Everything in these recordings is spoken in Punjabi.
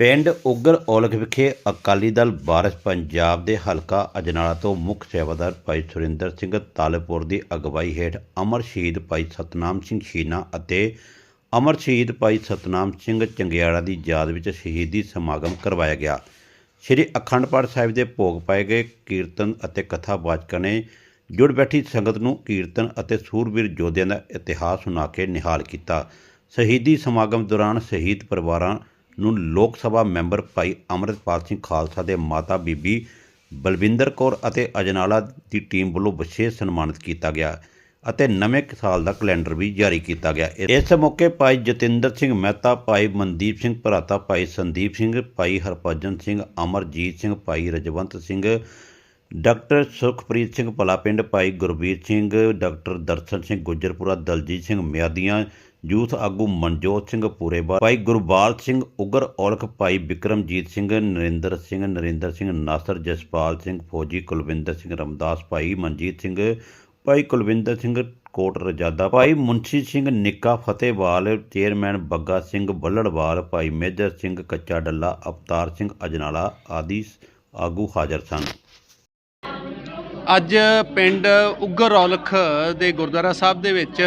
ਪਿੰਡ ਉਗਰ ਔਲਖ ਵਿਖੇ ਅਕਾਲੀ ਦਲ ਬਾਰਸ ਪੰਜਾਬ ਦੇ ਹਲਕਾ ਅਜਨਾਲਾ ਤੋਂ ਮੁੱਖ ਸੇਵਾਦਾਰ ਭਾਈ ਸੁਰਿੰਦਰ ਸਿੰਘ ਤਾਲੇਪੁਰ ਦੀ ਅਗਵਾਈ ਹੇਠ ਅਮਰ ਸ਼ਹੀਦ ਭਾਈ ਸਤਨਾਮ ਸਿੰਘ ਸ਼ੀਨਾ ਅਤੇ ਅਮਰ ਸ਼ਹੀਦ ਭਾਈ ਸਤਨਾਮ ਸਿੰਘ ਚੰਗਿਆੜਾ ਦੀ ਯਾਦ ਵਿੱਚ ਸ਼ਹੀਦੀ ਸਮਾਗਮ ਕਰਵਾਇਆ ਗਿਆ। ਸ੍ਰੀ ਅਖੰਡ ਪਾਠ ਸਾਹਿਬ ਦੇ ਭੋਗ ਪਾਏ ਗਏ ਕੀਰਤਨ ਅਤੇ ਕਥਾਵਾਚਕਾਂ ਨੇ ਜੁੜ ਬੈਠੀ ਸੰਗਤ ਨੂੰ ਕੀਰਤਨ ਅਤੇ ਸੂਰਬੀਰ ਯੋਧਿਆਂ ਦਾ ਇਤਿਹਾਸ ਸੁਣਾ ਕੇ ਨਿਹਾਲ ਕੀਤਾ। ਸ਼ਹੀਦੀ ਸਮਾਗਮ ਦੌਰਾਨ ਸ਼ਹੀਦ ਪਰਿਵਾਰਾਂ ਨੂੰ ਲੋਕ ਸਭਾ ਮੈਂਬਰ ਭਾਈ ਅੰਮ੍ਰਿਤਪਾਲ ਸਿੰਘ ਖਾਲਸਾ ਦੇ ਮਾਤਾ ਬੀਬੀ ਬਲਵਿੰਦਰ ਕੌਰ ਅਤੇ ਅਜਨਾਲਾ ਦੀ ਟੀਮ ਵੱਲੋਂ ਵਿਸ਼ੇਸ਼ ਸਨਮਾਨਿਤ ਕੀਤਾ ਗਿਆ ਅਤੇ ਨਵੇਂ ਸਾਲ ਦਾ ਕੈਲੰਡਰ ਵੀ ਜਾਰੀ ਕੀਤਾ ਗਿਆ। ਇਸ ਮੌਕੇ ਭਾਈ ਜਤਿੰਦਰ ਸਿੰਘ ਮਹਿਤਾ, ਭਾਈ ਮਨਦੀਪ ਸਿੰਘ ਭਰਾਤਾ, ਭਾਈ ਸੰਦੀਪ ਸਿੰਘ, ਭਾਈ Harbhajan Singh, Amarjit Singh, Bhai Rajwant Singh, doctor Sukhpreet Singh Bhalapind Bhai Gurbir Singh, doctor Darshan Singh Gujjarpura, Daljit Singh Miadian youth ਆਗੂ ਮਨਜੋਤ ਸਿੰਘ ਪੂਰੇਵਾਲ, ਭਾਈ ਗੁਰਬਾਲ ਸਿੰਘ ਉਗਰ, ਔਲਖ ਭਾਈ ਵਿਕਰਮਜੀਤ ਸਿੰਘ, ਨਰਿੰਦਰ ਸਿੰਘ ਨਰਿੰਦਰ ਸਿੰਘ ਨਾਸਰ, ਜਸਪਾਲ ਸਿੰਘ ਫੌਜੀ, ਕੁਲਵਿੰਦਰ ਸਿੰਘ ਰਮਦਾਸ, ਭਾਈ ਮਨਜੀਤ ਸਿੰਘ, ਭਾਈ ਕੁਲਵਿੰਦਰ ਸਿੰਘ ਕੋਟ ਰਜਾਦਾ, ਭਾਈ ਮੁੰਸ਼ੀ ਸਿੰਘ ਨਿੱਕਾ ਫਤਿਹਵਾਲ, ਚੇਅਰਮੈਨ ਬੱਗਾ ਸਿੰਘ ਬੱਲੜਵਾਲ, ਭਾਈ ਮੇਜਰ ਸਿੰਘ ਕੱਚਾ ਡੱਲਾ, ਅਵਤਾਰ ਸਿੰਘ ਅਜਨਾਲਾ ਆਦਿ ਆਗੂ ਹਾਜ਼ਰ ਸਨ। ਅੱਜ ਪਿੰਡ ਉੱਗਰ ਔਲਖ ਦੇ ਗੁਰਦੁਆਰਾ ਸਾਹਿਬ ਦੇ ਵਿੱਚ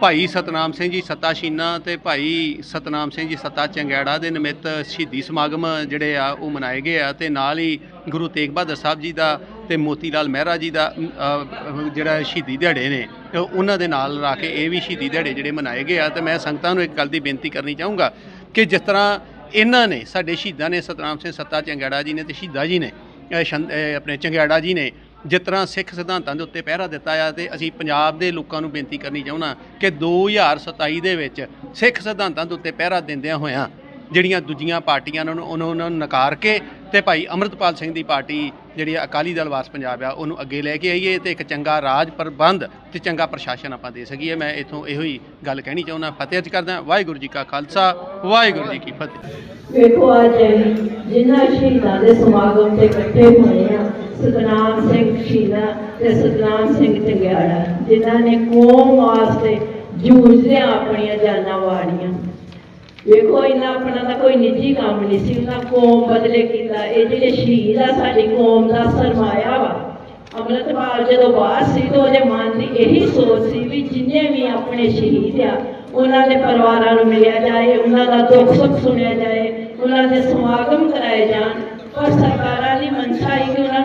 ਭਾਈ ਸਤਨਾਮ ਸਿੰਘ ਜੀ ਸੱਤਾ ਸ਼ੀਨਾ ਤੇ ਭਾਈ ਸਤਨਾਮ ਸਿੰਘ ਜੀ ਸੱਤਾ ਚੰਗਿਆੜਾ ਦੇ ਨਿਮਿਤ ਸ਼ਹੀਦੀ ਸਮਾਗਮ ਜਿਹੜੇ ਆ ਉਹ ਮਨਾਏ ਗਏ ਆ ਤੇ ਨਾਲ ਹੀ ਗੁਰੂ ਤੇਗ ਬਹਾਦਰ ਸਾਹਿਬ ਜੀ ਦਾ ਤੇ ਮੋਤੀ ਲਾਲ ਮਹਿਰਾ ਜੀ ਦਾ ਜਿਹੜਾ ਸ਼ਹੀਦੀ ਦਿਹਾੜੇ ਨੇ ਉਹਨਾਂ ਦੇ ਨਾਲ ਰਾ ਕੇ ਇਹ ਵੀ ਸ਼ਹੀਦੀ ਦਿਹਾੜੇ ਜਿਹੜੇ ਮਨਾਏ ਗਏ ਆ। ਤੇ ਮੈਂ ਸੰਗਤਾਂ ਨੂੰ ਇੱਕ ਗੱਲ ਦੀ ਬੇਨਤੀ ਕਰਨੀ ਚਾਹੂੰਗਾ ਕਿ ਜਿਸ ਤਰ੍ਹਾਂ ਇਹਨਾਂ ਨੇ, ਸਾਡੇ ਸ਼ਹੀਦਾਂ ਨੇ ਸਤਨਾਮ ਸਿੰਘ ਸੱਤਾ ਚੰਗਿਆੜਾ ਜੀ ਨੇ ਤੇ ਸ਼ਹੀਦਾ ਜੀ ਨੇ ਇਹ ਆਪਣੇ ਚੰਗਿਆੜਾ ਜੀ ਨੇ ਜਿਸ ਤਰ੍ਹਾਂ ਸਿੱਖ ਸਿਧਾਂਤਾਂ ਦੇ ਉੱਤੇ ਪਹਿਰਾ ਦਿੱਤਾ ਆ ਤੇ ਅਸੀਂ ਪੰਜਾਬ ਦੇ ਲੋਕਾਂ ਨੂੰ ਬੇਨਤੀ ਕਰਨੀ ਚਾਹੁੰਦਾ ਕਿ 2027 ਦੇ ਵਿੱਚ ਸਿੱਖ ਸਿਧਾਂਤਾਂ ਦੇ ਉੱਤੇ ਪਹਿਰਾ ਦਿੰਦਿਆਂ ਹੋਇਆਂ ਜਿਹੜੀਆਂ ਦੂਜੀਆਂ ਪਾਰਟੀਆਂ ਨੇ ਉਹਨੂੰ ਉਹਨਾਂ ਨੂੰ ਨਕਾਰ ਕੇ ਤੇ ਭਾਈ ਅਮਰਤਪਾਲ ਸਿੰਘ ਦੀ ਪਾਰਟੀ ਜਿਹੜੀ ਆ ਅਕਾਲੀ ਦਲ ਵਾਸ ਪੰਜਾਬ ਆ, ਉਹਨੂੰ ਅੱਗੇ ਲੈ ਕੇ ਆਈਏ ਤੇ ਇੱਕ ਚੰਗਾ ਰਾਜ ਪ੍ਰਬੰਧ ਤੇ ਚੰਗਾ ਪ੍ਰਸ਼ਾਸਨ ਆਪਾਂ ਦੇ ਸਕੀਏ। ਮੈਂ ਇਥੋਂ ਇਹੋ ਹੀ ਗੱਲ ਕਹਿਣੀ ਚਾਹੁੰਦਾ, ਫਤਿਹ ਅਰਜ਼ ਕਰਦਾ। ਵਾਹਿਗੁਰੂ ਜੀ ਕਾ ਖਾਲਸਾ, ਵਾਹਿਗੁਰੂ ਜੀ ਕੀ ਫਤਿਹ। ਵੇਖੋ ਅੱਜ ਜਿਨ੍ਹਾਂ ਸ਼ਹੀਦਾਂ ਦੇ ਸਮਾਗਮ ਤੇ ਇਕੱਠੇ ਹੋਏ ਆ ਸਤਨਾਮ ਸਿੰਘ ਸ਼ਹੀਦਾਂ ਤੇ ਸਤਨਾਮ ਸਿੰਘ ਚੰਗਿਆੜਾ ਜਿਨ੍ਹਾਂ ਨੇ ਕੌਮ ਵਾਸਤੇ ਜੂਝਦਿਆਂ ਆਪਣੀਆਂ ਜਾਨਾਂ ਵਾੜੀਆਂ। ਵੇਖੋ ਇਹਨਾਂ ਆਪਣਾ ਤਾਂ ਕੋਈ ਨਿੱਜੀ ਕੰਮ ਨਹੀਂ ਸੀ ਉਹਨਾਂ ਕੌਮ ਬਦਲੇ ਕੀਤਾ। ਇਹ ਜਿਹੜੇ ਸ਼ਹੀਦ ਆ, ਸਾਡੀ ਕੌਮ ਦਾ ਸਰਮਾਇਆ ਵਾ। ਅੰਮ੍ਰਿਤਪਾਲ ਜਦੋਂ ਬਾਹਰ ਸੀ ਤਾਂ ਉਹਦੇ ਮਨ ਦੀ ਇਹੀ ਸੋਚ ਸੀ ਵੀ ਜਿੰਨੇ ਵੀ ਆਪਣੇ ਸ਼ਹੀਦ ਆ, ਉਹਨਾਂ ਦੇ ਪਰਿਵਾਰਾਂ ਨੂੰ ਮਿਲਿਆ ਜਾਏ, ਉਹਨਾਂ ਦਾ ਦੁੱਖ ਸੁੱਖ ਸੁਣਿਆ ਜਾਏ, ਉਹਨਾਂ ਦੇ ਸਮਾਗਮ ਕਰਾਏ ਜਾਣ। ਪਰ ਸਰਕਾਰਾਂ ਦੀ ਮਨਸ਼ਾ ਹੀ ਕਿ ਉਹਨਾਂ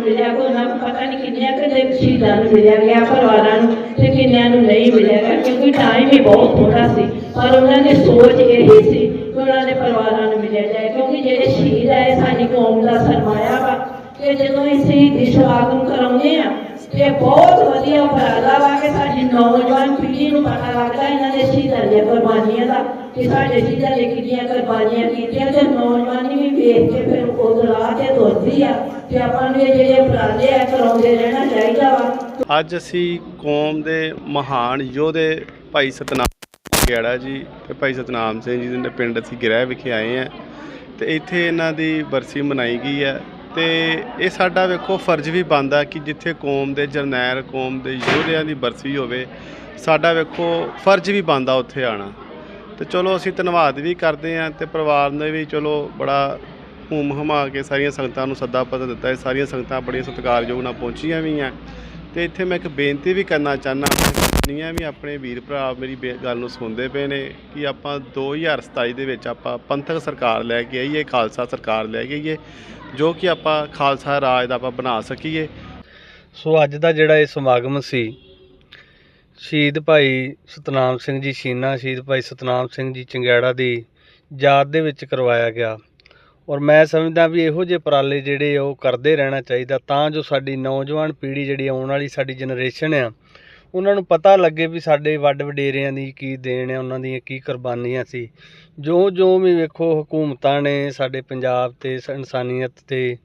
ਹੀ ਮਿਲਿਆ ਕਿ ਉਹਨਾਂ ਪਤਾ ਨਹੀਂ ਕਿੰਨਿਆਂ ਕੁ ਸ਼ਹੀਦਾਂ ਨੂੰ ਮਿਲਿਆ ਗਿਆ ਪਰਿਵਾਰਾਂ ਨੂੰ ਤੇ ਕਿੰਨਿਆਂ ਨੂੰ ਨਹੀਂ ਮਿਲਿਆ ਗਿਆ ਕਿਉਂਕਿ ਟਾਈਮ ਹੀ ਬਹੁਤ ਥੋੜਾ ਸੀ, ਪਰ ਉਹਨਾਂ ਦੀ ਸੋਚ ਇਹੀ ਸੀ ਕਿ ਉਹਨਾਂ ਦੇ ਪਰਿਵਾਰਾਂ ਨੂੰ ਮਿਲਿਆ ਜਾਏ, ਕਿਉਂਕਿ ਜਿਹੜੇ ਸ਼ਹੀਦ ਆਏ, ਸਾਡੀ ਕੌਮ ਦਾ ਸਰਮਾਇਆ ਵਾ ਕਿ ਜਦੋਂ ਅਸੀਂ ਦੀ ਸਮਾਗਮ ਕਰਾਉਂਦੇ ਆ, ਤੇ ਬਹੁਤ ਵਧੀਆ ਉਪਰਾਲਾ ਵਾ ਕਿ ਸਾਡੀ ਨੌਜਵਾਨ ਪੀੜ੍ਹੀ ਨੂੰ ਪਤਾ ਲੱਗਦਾ ਇਹਨਾਂ ਦੇ ਸ਼ਹੀਦਾਂ ਦੀਆਂ ਕੁਰਬਾਨੀਆਂ ਦਾ, ਕਿ ਸਾਡੇ ਸ਼ਹੀਦਾਂ ਨੇ ਕਿੰਨੀਆਂ ਕੁਰਬਾਨੀਆਂ ਕੀਤੀਆਂ, ਤੇ ਨੌਜਵਾਨ ਵੇਖ ਕੇ ਫਿਰ ਉਹ ਰਾਹ ਤੇ ਤੁਰਦੀ ਆ ਤੇ ਆਪਾਂ ਨੂੰ ਇਹ ਜਿਹੜੇ ਉਪਰਾਲੇ ਆ ਕਰਾਉਂਦੇ ਰਹਿਣਾ ਚਾਹੀਦਾ ਵਾ। ਅੱਜ ਅਸੀਂ ਕੌਮ ਦੇ ਮਹਾਨ ਯੋਧੇ ਭਾਈ ਸਤਨਾਮ ਗਿਆੜਾ ਜੀ ਤੇ ਭਾਈ ਸਤਨਾਮ ਸਿੰਘ ਜੀ ਦੇ ਪਿੰਡ ਅਸੀਂ ਗ੍ਰਹਿ ਵਿਖੇ ਆਏ ਆ ਤੇ ਇੱਥੇ ਇਹਨਾਂ ਦੀ ਬਰਸੀ ਮਨਾਈ ਗਈ ਹੈ ਤੇ ਇਹ ਸਾਡਾ ਵੇਖੋ ਫਰਜ਼ ਵੀ ਬਣਦਾ ਕਿ ਜਿੱਥੇ ਕੌਮ ਦੇ ਜਰਨੈਲ, ਕੌਮ ਦੇ ਯੋਧਿਆਂ ਦੀ ਬਰਸੀ ਹੋਵੇ, ਸਾਡਾ ਵੇਖੋ ਫਰਜ਼ ਵੀ ਬਣਦਾ ਉੱਥੇ ਆਣਾ ਤੇ ਚਲੋ ਅਸੀਂ ਧੰਨਵਾਦ ਵੀ ਕਰਦੇ ਹਾਂ ਤੇ ਪਰਿਵਾਰ ਨੇ ਵੀ ਚਲੋ ਬੜਾ ਹੂਮ ਹਮਾ ਕੇ ਸਾਰੀਆਂ ਸੰਗਤਾਂ ਨੂੰ ਸੱਦਾ ਪੱਤਰ ਦਿੱਤਾ ਹੈ। ਸਾਰੀਆਂ ਸੰਗਤਾਂ ਬੜੀਆਂ ਸਤਿਕਾਰਯੋਗ ਨਾਲ ਪਹੁੰਚੀਆਂ ਵੀ ਆ ਤੇ ਇੱਥੇ ਮੈਂ ਇੱਕ ਬੇਨਤੀ ਵੀ ਕਰਨਾ ਚਾਹੁੰਦਾ ਜਿੰਨੀਆਂ ਵੀ ਆਪਣੇ ਵੀਰ ਭਰਾ ਮੇਰੀ ਬੇ- ਗੱਲ ਨੂੰ ਸੁਣਦੇ ਪਏ ਨੇ ਕਿ ਆਪਾਂ 2027 ਦੇ ਵਿੱਚ ਆਪਾਂ ਪੰਥਕ ਸਰਕਾਰ ਲੈ ਕੇ ਆਈਏ, ਖਾਲਸਾ ਸਰਕਾਰ ਲੈ ਕੇ ਆਈਏ, ਜੋ ਕਿ ਆਪਾਂ ਖਾਲਸਾ ਰਾਜ ਦਾ ਆਪਾਂ ਬਣਾ ਸਕੀਏ। ਸੋ ਅੱਜ ਦਾ ਜਿਹੜਾ ਇਹ ਸਮਾਗਮ ਸੀ ਸ਼ਹੀਦ ਭਾਈ ਸਤਨਾਮ ਸਿੰਘ ਜੀ ਸ਼ੀਨਾ ਸ਼ਹੀਦ ਭਾਈ ਸਤਨਾਮ ਸਿੰਘ ਜੀ ਚੰਗਿਆੜਾ ਦੀ ਯਾਦ ਦੇ ਵਿੱਚ ਕਰਵਾਇਆ ਗਿਆ। ਔਰ ਮੈਂ ਸਮਝਦਾ ਵੀ ਇਹੋ ਜਿਹੇ ਉਪਰਾਲੇ ਜਿਹੜੇ ਉਹ ਕਰਦੇ ਰਹਿਣਾ ਚਾਹੀਦਾ, ਤਾਂ ਜੋ ਸਾਡੀ ਨੌਜਵਾਨ ਪੀੜ੍ਹੀ ਜਿਹੜੀ ਆਉਣ ਵਾਲੀ ਸਾਡੀ ਜਨਰੇਸ਼ਨ ਆ, ਉਹਨਾਂ ਨੂੰ ਪਤਾ ਲੱਗੇ ਵੀ ਸਾਡੇ ਵੱਡ ਵਡੇਰਿਆਂ ਦੀ ਕੀ ਦੇਣ ਆ, ਉਹਨਾਂ ਦੀਆਂ ਕੀ ਕੁਰਬਾਨੀਆਂ ਸੀ। ਜੋ ਜੋ ਵੀ ਵੇਖੋ, ਹਕੂਮਤਾਂ ਨੇ ਸਾਡੇ ਪੰਜਾਬ ਤੇ ਸ- ਇਨਸਾਨੀਅਤ ਤੇ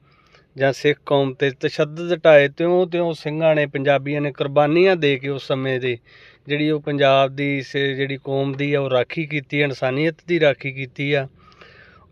ਜਾਂ ਸਿੱਖ ਕੌਮ ਤੇ ਤਸ਼ੱਦਦ ਢਾਏ ਤਿਉਂ ਤਿਉਂ ਸਿੰਘਾਂ ਨੇ ਪੰਜਾਬੀਆਂ ਨੇ ਕੁਰਬਾਨੀਆਂ ਦੇ ਕੇ ਉਸ ਸਮੇਂ ਦੇ ਜਿਹੜੀ ਉਹ ਪੰਜਾਬ ਦੀ ਸ- ਜਿਹੜੀ ਕੌਮ ਦੀ ਆ ਉਹ ਰਾਖੀ ਕੀਤੀ, ਇਨਸਾਨੀਅਤ ਦੀ ਰਾਖੀ ਕੀਤੀ ਆ।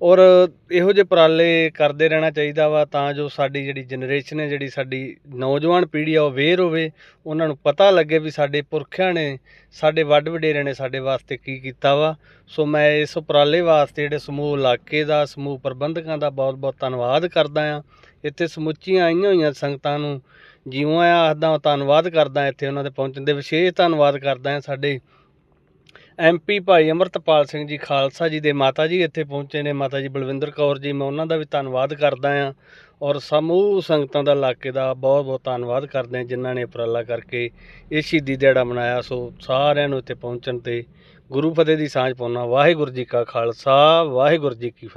ਔਰ ਇਹੋ ਜਿਹੇ ਉਪਰਾਲੇ ਕਰਦੇ ਰਹਿਣਾ ਚਾਹੀਦਾ ਵਾ ਤਾਂ ਜੋ ਸਾਡੀ ਜਿਹੜੀ ਜਨਰੇਸ਼ਨ ਹੈ, ਜਿਹੜੀ ਸਾਡੀ ਨੌਜਵਾਨ ਪੀੜ੍ਹੀ ਆ ਉਹ ਅਵੇਅਰ ਹੋਵੇ, ਉਹਨਾਂ ਨੂੰ ਪਤਾ ਲੱਗੇ ਵੀ ਸਾਡੇ ਪੁਰਖਿਆਂ ਨੇ, ਸਾਡੇ ਵੱਡ ਵਡੇਰਿਆਂ ਨੇ ਸਾਡੇ ਵਾਸਤੇ ਕੀ ਕੀਤਾ ਵਾ। ਸੋ ਮੈਂ ਇਸ ਉਪਰਾਲੇ ਵਾਸਤੇ ਜਿਹੜੇ ਸਮੂਹ ਇਲਾਕੇ ਦਾ, ਸਮੂਹ ਪ੍ਰਬੰਧਕਾਂ ਦਾ ਬਹੁਤ ਬਹੁਤ ਧੰਨਵਾਦ ਕਰਦਾ ਆ। ਇੱਥੇ ਸਮੁੱਚੀਆਂ ਆਈਆਂ ਹੋਈਆਂ ਸੰਗਤਾਂ ਨੂੰ ਜਿਉਂ ਆ, ਆਖਦਾ ਧੰਨਵਾਦ ਕਰਦਾ ਇੱਥੇ ਉਹਨਾਂ ਦੇ ਪਹੁੰਚਣ ਦੇ, ਵਿਸ਼ੇਸ਼ ਧੰਨਵਾਦ ਕਰਦਾ ਆ ਸਾਡੇ ਐਮਪੀ ਭਾਈ ਅਮਰਤਪਾਲ ਸਿੰਘ ਜੀ ਖਾਲਸਾ ਜੀ ਦੇ ਮਾਤਾ ਜੀ ਇੱਥੇ ਪਹੁੰਚੇ ਨੇ, ਮਾਤਾ ਜੀ ਬਲਵਿੰਦਰ ਕੌਰ ਜੀ, ਮੈਂ ਉਹਨਾਂ ਦਾ ਵੀ ਧੰਨਵਾਦ ਕਰਦਾ ਆ ਔਰ ਸਮੂਹ ਸੰਗਤਾਂ ਦਾ ਇਲਾਕੇ ਦਾ ਬਹੁਤ ਬਹੁਤ ਧੰਨਵਾਦ ਕਰਦੇ ਹਾਂ ਜਿਨ੍ਹਾਂ ਨੇ ਉਪਰਾਲਾ ਕਰਕੇ ਇਹ ਸ਼ਹੀਦੀ ਦਿਹਾੜਾ ਮਨਾਇਆ, ਸੋ ਸਾਰਿਆਂ ਨੂੰ ਇੱਥੇ ਪਹੁੰਚਣ ਤੇ ਗੁਰੂ ਫਤਿਹ ਦੀ ਸਾਂਝ ਪਾਉਣਾ ਵਾਹਿਗੁਰੂ ਜੀ ਕਾ ਖਾਲਸਾ, ਵਾਹਿਗੁਰੂ ਜੀ ਕੀ ਫਤਿਹ।